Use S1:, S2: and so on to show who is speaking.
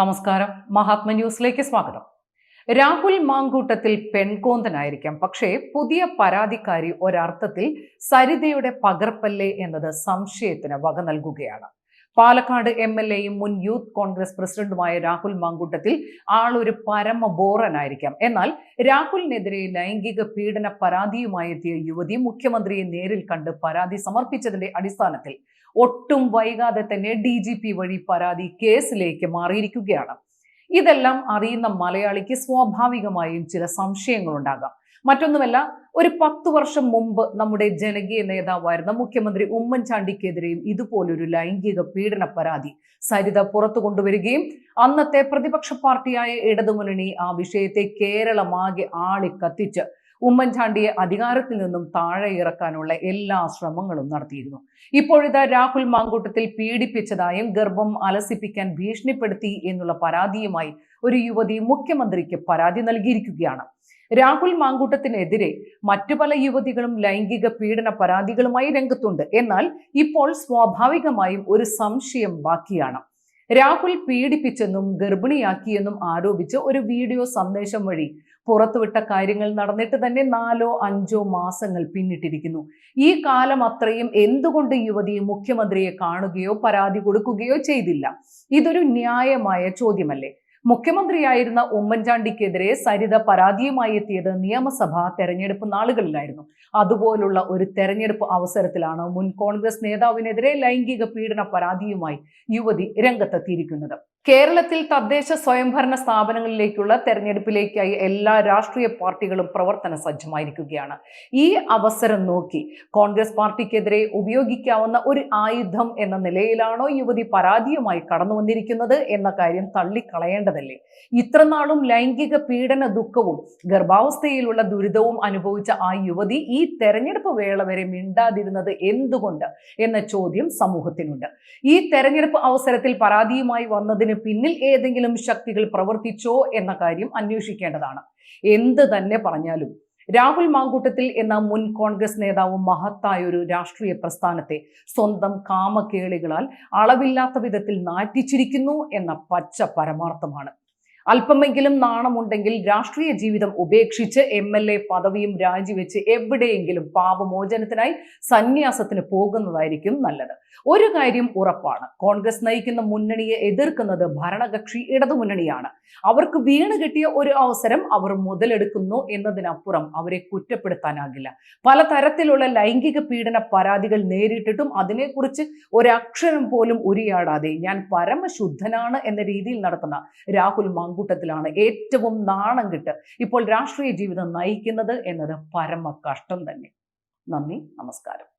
S1: നമസ്കാരം മഹാത്മ ന്യൂസിലേക്ക് സ്വാഗതം രാഹുൽ മാങ്കൂട്ടത്തിൽ പെൺകോന്തനായിരിക്കാം പക്ഷേ പുതിയ പരാതിക്കാരി ഒരർത്ഥത്തിൽ സരിതയുടെ പകർപ്പല്ലേ എന്നത് സംശയത്തിന് വക നൽകുകയാണ് പാലക്കാട് എം എൽ എയും മുൻ യൂത്ത് കോൺഗ്രസ് പ്രസിഡന്റുമായ രാഹുൽ മാങ്കൂട്ടത്തിൽ ആളൊരു പരമ ബോറനായിരിക്കാം എന്നാൽ രാഹുലിനെതിരെ ലൈംഗിക പീഡന പരാതിയുമായി എത്തിയ യുവതി മുഖ്യമന്ത്രിയെ നേരിൽ കണ്ട് പരാതി സമർപ്പിച്ചതിന്റെ അടിസ്ഥാനത്തിൽ ഒട്ടും വൈകാതെ തന്നെ ഡി ജി പി വഴി പരാതി കേസിലേക്ക് മാറിയിരിക്കുകയാണ് ഇതെല്ലാം അറിയുന്ന മലയാളിക്ക് സ്വാഭാവികമായും ചില സംശയങ്ങളുണ്ടാകാം മറ്റൊന്നുമല്ല ഒരു പത്ത് വർഷം മുമ്പ് നമ്മുടെ ജനകീയ നേതാവായിരുന്ന മുഖ്യമന്ത്രി ഉമ്മൻചാണ്ടിക്കെതിരെയും ഇതുപോലൊരു ലൈംഗിക പീഡന പരാതി സരിത പുറത്തു കൊണ്ടുവരികയും അന്നത്തെ പ്രതിപക്ഷ പാർട്ടിയായ ഇടതുമുന്നണി ആ വിഷയത്തെ കേരളമാകെ ആളിക്കത്തിച്ച് ഉമ്മൻചാണ്ടിയെ അധികാരത്തിൽ നിന്നും താഴെ ഇറക്കാനുള്ള എല്ലാ ശ്രമങ്ങളും നടത്തിയിരുന്നു ഇപ്പോഴിതാ രാഹുൽ മാങ്കൂട്ടത്തിൽ പീഡിപ്പിച്ചതായും ഗർഭം അലസിപ്പിക്കാൻ ഭീഷണിപ്പെടുത്തി എന്നുള്ള പരാതിയുമായി ഒരു യുവതി മുഖ്യമന്ത്രിക്ക് പരാതി നൽകിയിരിക്കുകയാണ് രാഹുൽ മാങ്കൂട്ടത്തിനെതിരെ മറ്റു പല യുവതികളും ലൈംഗിക പീഡന പരാതികളുമായി രംഗത്തുണ്ട് എന്നാൽ ഇപ്പോൾ സ്വാഭാവികമായും ഒരു സംശയം ബാക്കിയാണ് രാഹുൽ പീഡിപ്പിച്ചെന്നും ഗർഭിണിയാക്കിയെന്നും ആരോപിച്ച് ഒരു വീഡിയോ സന്ദേശം വഴി പുറത്തുവിട്ട കാര്യങ്ങൾ നടന്നിട്ട് തന്നെ നാലോ അഞ്ചോ മാസങ്ങൾ പിന്നിട്ടിരിക്കുന്നു ഈ കാലം അത്രയും എന്തുകൊണ്ട് യുവതി മുഖ്യമന്ത്രിയെ കാണുകയോ പരാതി കൊടുക്കുകയോ ചെയ്തില്ല ഇതൊരു ന്യായമായ ചോദ്യമല്ലേ മുഖ്യമന്ത്രിയായിരുന്ന ഉമ്മൻചാണ്ടിക്കെതിരെ സരിത പരാതിയുമായി എത്തിയത് നിയമസഭാ തെരഞ്ഞെടുപ്പ് നാളുകളിലായിരുന്നു അതുപോലുള്ള ഒരു തെരഞ്ഞെടുപ്പ് അവസരത്തിലാണ് മുൻ കോൺഗ്രസ് നേതാവിനെതിരെ ലൈംഗിക പീഡന പരാതിയുമായി യുവതി രംഗത്തെത്തിയിരിക്കുന്നത് കേരളത്തിൽ തദ്ദേശ സ്വയംഭരണ സ്ഥാപനങ്ങളിലേക്കുള്ള തെരഞ്ഞെടുപ്പിലേക്കായി എല്ലാ രാഷ്ട്രീയ പാർട്ടികളും പ്രവർത്തന സജ്ജമായിരിക്കുകയാണ് ഈ അവസരം നോക്കി കോൺഗ്രസ് പാർട്ടിക്കെതിരെ ഉപയോഗിക്കാവുന്ന ഒരു ആയുധം എന്ന നിലയിലാണോ യുവതി പരാതിയുമായി കടന്നു വന്നിരിക്കുന്നത് എന്ന കാര്യം തള്ളിക്കളയേണ്ടത് പറയേണ്ടതല്ലേ ഇത്രനാളും ലൈംഗിക പീഡന ദുഃഖവും ഗർഭാവസ്ഥയിലുള്ള ദുരിതവും അനുഭവിച്ച ആ യുവതി ഈ തെരഞ്ഞെടുപ്പ് വേള വരെ മിണ്ടാതിരുന്നത് എന്തുകൊണ്ട് എന്ന ചോദ്യം സമൂഹത്തിനുണ്ട് ഈ തെരഞ്ഞെടുപ്പ് അവസരത്തിൽ പരാതിയുമായി വന്നതിന് പിന്നിൽ ഏതെങ്കിലും ശക്തികൾ പ്രവർത്തിച്ചോ എന്ന കാര്യം അന്വേഷിക്കേണ്ടതാണ് എന്ത് തന്നെ പറഞ്ഞാലും രാഹുൽ മാങ്കൂട്ടത്തിൽ എന്ന മുൻ കോൺഗ്രസ് നേതാവ് മഹത്തായ ഒരു രാഷ്ട്രീയ പ്രസ്ഥാനത്തെ സ്വന്തം കാമകേളികളാൽ അളവില്ലാത്ത വിധത്തിൽ നാറ്റിച്ചിരിക്കുന്നു എന്ന പച്ച പരമാർത്ഥമാണ് അല്പമെങ്കിലും നാണമുണ്ടെങ്കിൽ രാഷ്ട്രീയ ജീവിതം ഉപേക്ഷിച്ച് എം എൽ എ പദവിയും രാജിവെച്ച് എവിടെയെങ്കിലും പാപമോചനത്തിനായി സന്യാസത്തിന് പോകുന്നതായിരിക്കും നല്ലത് ഒരു കാര്യം ഉറപ്പാണ് കോൺഗ്രസ് നയിക്കുന്ന മുന്നണിയെ എതിർക്കുന്നത് ഭരണകക്ഷി ഇടതുമുന്നണിയാണ് അവർക്ക് വീണ് കിട്ടിയ ഒരു അവസരം അവർ മുതലെടുക്കുന്നു എന്നതിനപ്പുറം അവരെ കുറ്റപ്പെടുത്താനാകില്ല പലതരത്തിലുള്ള ലൈംഗിക പീഡന പരാതികൾ നേരിട്ടിട്ടും അതിനെക്കുറിച്ച് ഒരക്ഷരം പോലും ഉരിയാടാതെ ഞാൻ പരമശുദ്ധനാണ് എന്ന രീതിയിൽ നടത്തുന്ന രാഹുൽ മാ ആൾക്കൂട്ടത്തിലാണ് ഏറ്റവും നാണം കിട്ട് ഇപ്പോൾ രാഷ്ട്രീയ ജീവിതം നയിക്കുന്നത് എന്നത് പരമ കഷ്ടം തന്നെ നന്ദി നമസ്കാരം